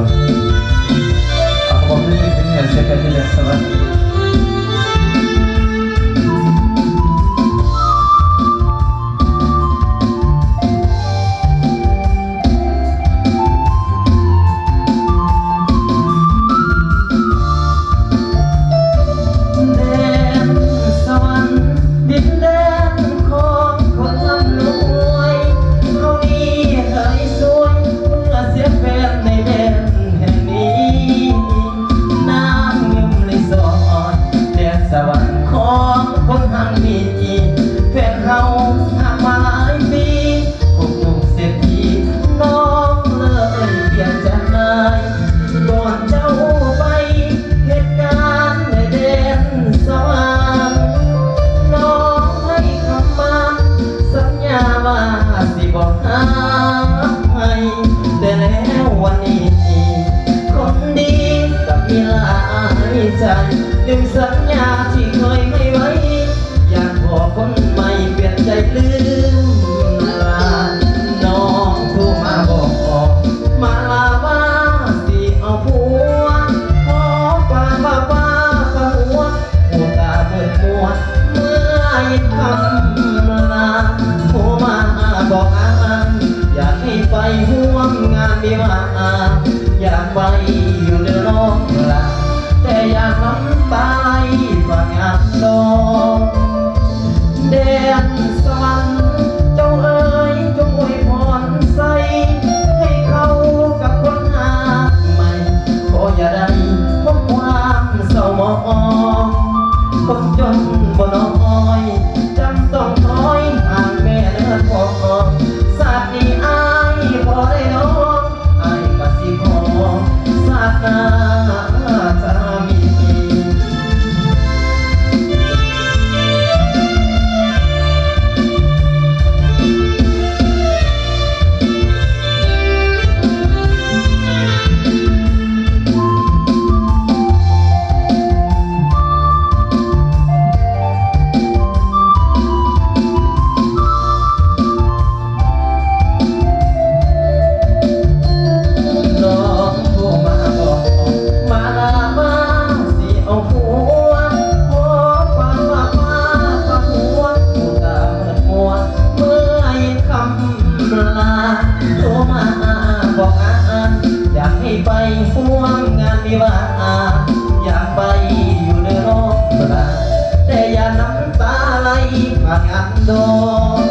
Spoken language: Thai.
Aku pun ini, ini saya kata yang salah. ของคนทางมีแฟนเรา ลืมสัญญาที่เคยให้ไว้ อยากบอกคนใหม่เปลี่ยนใจลืมลาน้องโทรมาบอก มาลาว่าสิเอาผัวขอปาป้าป้าป้าหัวหัวตาเปิดมัวเมื่อยินคำลาโทรมาบอกอานอยากให้ไปห่วมงานมีว่าอยากไปอยู่เดือน้อง ส ห้ไปห่วงงานมีว่าอาอยากไปอยู่ในโลกลาแต่อย่าน้ำตาไหลผ่านงานโดน